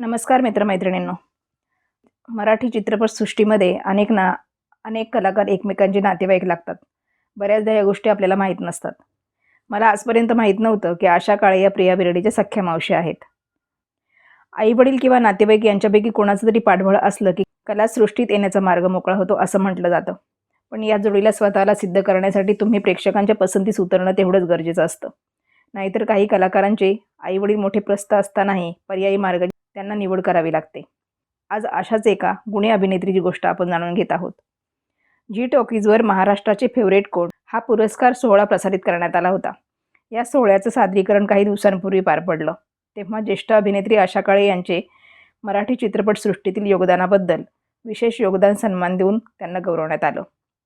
नमस्कार मित्रमैत्रिणींनो. मराठी चित्रपटसृष्टीमध्ये अनेक ना अनेक कलाकार एकमेकांचे नातेवाईक लागतात. बऱ्याचदा या गोष्टी आपल्याला माहीत नसतात. मला आजपर्यंत माहीत नव्हतं की आशा काळे या प्रिया बिर्डेच्या सख्या मावशी आहेत. आईवडील किंवा नातेवाईक यांच्यापैकी कोणाचं तरी पाठबळ असलं की कलासृष्टीत येण्याचा मार्ग मोकळा होतो असं म्हटलं जातं. पण या जोडीला स्वतःला सिद्ध करण्यासाठी तुम्ही प्रेक्षकांच्या पसंतीस उतरणं तेवढंच गरजेचं असतं. नाहीतर काही कलाकारांचे आईवडील मोठे प्रस्थ असतानाही पर्यायी मार्ग त्यांना निवड करावी लागते. आज अशाच एका गुणी अभिनेत्रीची गोष्ट आपण जाणून घेत आहोत. जी टॉकीजवर महाराष्ट्राचे फेवरेट कोड हा पुरस्कार सोहळा प्रसारित करण्यात आला होता. या सोहळ्याचं सादरीकरण काही दिवसांपूर्वी पार पडलं. तेव्हा ज्येष्ठ अभिनेत्री आशा काळे यांचे मराठी चित्रपटसृष्टीतील योगदानाबद्दल विशेष योगदान सन्मान देऊन त्यांना गौरवण्यात आलं.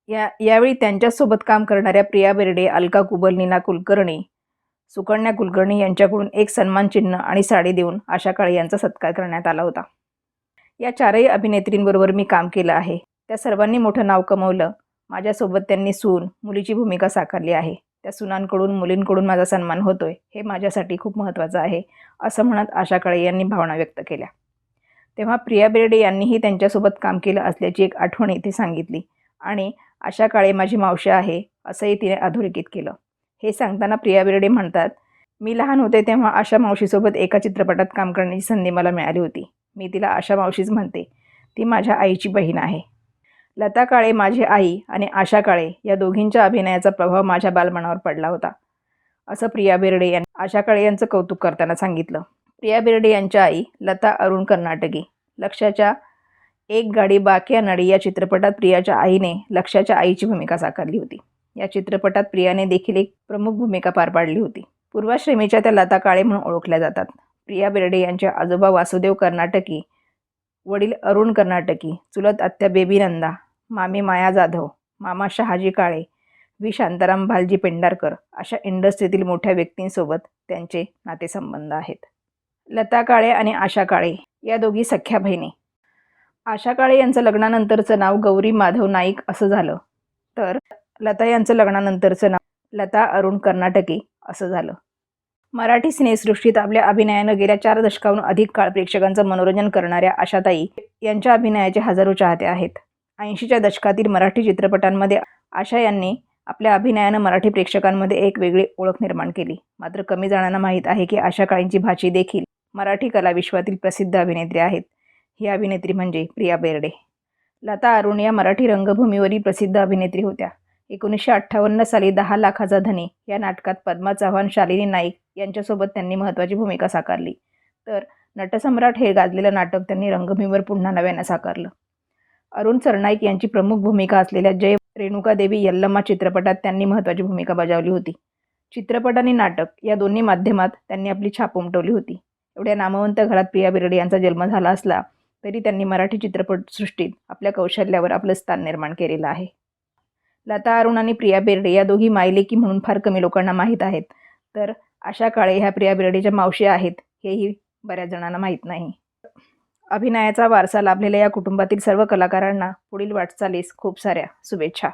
या यावेळी त्यांच्यासोबत काम करणाऱ्या प्रिया बेर्डे अलका कुबल नीना कुलकर्णी सुकन्या कुलकर्णी यांच्याकडून एक सन्मान चिन्ह आणि साडी देऊन आशा काळे यांचा सत्कार करण्यात आला होता. या चारही अभिनेत्रींबरोबर मी काम केलं आहे. त्या सर्वांनी मोठं नाव कमवलं. माझ्यासोबत त्यांनी सून मुलीची भूमिका साकारली आहे. त्या सुनांकडून मुलींकडून माझा सन्मान होतोय. हे माझ्यासाठी खूप महत्त्वाचं आहे असं म्हणत आशा काळे यांनी भावना व्यक्त केल्या. तेव्हा प्रिया बेर्डे यांनीही त्यांच्यासोबत काम केलं असल्याची एक आठवण इथे सांगितली. आणि आशा काळे माझी मावशी आहे असंही तिने अधोरेखित केलं. हे सांगताना प्रिया बिर्डे म्हणतात मी लहान होते तेव्हा आशा मावशीसोबत एका चित्रपटात काम करण्याची संधी मला मिळाली होती. मी तिला आशा मावशीच म्हणते. ती माझ्या आईची बहीण आहे. लता काळे माझी आई आणि आशा काळे या दोघींच्या अभिनयाचा प्रभाव माझ्या बालमनावर पडला होता. असं प्रिया बिर्डे यांनी आशा काळे यांचं कौतुक करताना सांगितलं. प्रिया बिर्डे यांच्या आई लता अरुण कर्नाटकी. लक्षाच्या एक गाडी बाक्या नडी या चित्रपटात प्रियाच्या आईने लक्षाच्या आईची भूमिका साकारली होती. या चित्रपटात प्रियाने देखील एक प्रमुख भूमिका पार पाडली होती. पूर्वाश्रमीच्या त्या लता काळे म्हणून ओळखल्या जातात. प्रिया बेर्डे यांचे आजोबा वासुदेव कर्नाटकी वडील अरुण कर्नाटकी चुलत आत्या बेबी नंदा मामी माया जाधव मामा शहाजी काळे व्ही. शांताराम भालजी पेंढारकर अशा इंडस्ट्रीतील मोठ्या व्यक्तींसोबत त्यांचे नातेसंबंध आहेत. लता काळे आणि आशा काळे या दोघी सख्या बहिणी. आशा काळे यांचं लग्नानंतरचं नाव गौरी माधव नाईक असं झालं. तर लता यांचं लग्नानंतरचं नाव लता अरुण कर्नाटकी असं झालं. मराठी सिनेसृष्टीत आपल्या अभिनयानं गेल्या चार दशकाहून अधिक काळ प्रेक्षकांचं मनोरंजन करणाऱ्या आशाताई यांच्या अभिनयाचे हजारो चाहते आहेत. ऐंशीच्या दशकातील मराठी चित्रपटांमध्ये आशा यांनी आपल्या अभिनयानं मराठी प्रेक्षकांमध्ये एक वेगळी ओळख निर्माण केली. मात्र कमी जणांना माहीत आहे की आशा काळींची भाची देखील मराठी कलाविश्वातील प्रसिद्ध अभिनेत्री आहेत. ही अभिनेत्री म्हणजे प्रिया बेर्डे. लता अरुण या मराठी रंगभूमीवरील प्रसिद्ध अभिनेत्री होत्या. एकोणीसशे अठ्ठावन्न साली दहा लाखाचा धनी या नाटकात पद्मा चव्हाण शालिनी नाईक यांच्यासोबत त्यांनी महत्त्वाची भूमिका साकारली. तर नटसम्राट हे गाजलेलं नाटक त्यांनी रंगभूमीवर पुन्हा नव्यानं साकारलं. अरुण सरनाईक यांची प्रमुख भूमिका असलेल्या जय रेणुका देवी यल्लम्मा चित्रपटात त्यांनी महत्त्वाची भूमिका बजावली होती. चित्रपट आणि नाटक या दोन्ही माध्यमात त्यांनी आपली छाप उमटवली होती. एवढ्या नामवंत घरात प्रिया बिरडे यांचा जन्म झाला असला तरी त्यांनी मराठी चित्रपटसृष्टीत आपल्या कौशल्यावर आपलं स्थान निर्माण केलेलं आहे. लता अरुण आणि प्रिया बेर्डे या दोघी मायलेकी म्हणून फार कमी लोकांना माहीत आहेत. तर अशा काळे ह्या प्रिया बेर्डेच्या मावशी आहेत हेही बऱ्याच जणांना माहीत नाही. अभिनयाचा वारसा लाभलेल्या या कुटुंबातील सर्व कलाकारांना पुढील वाटचालीस खूप साऱ्या शुभेच्छा.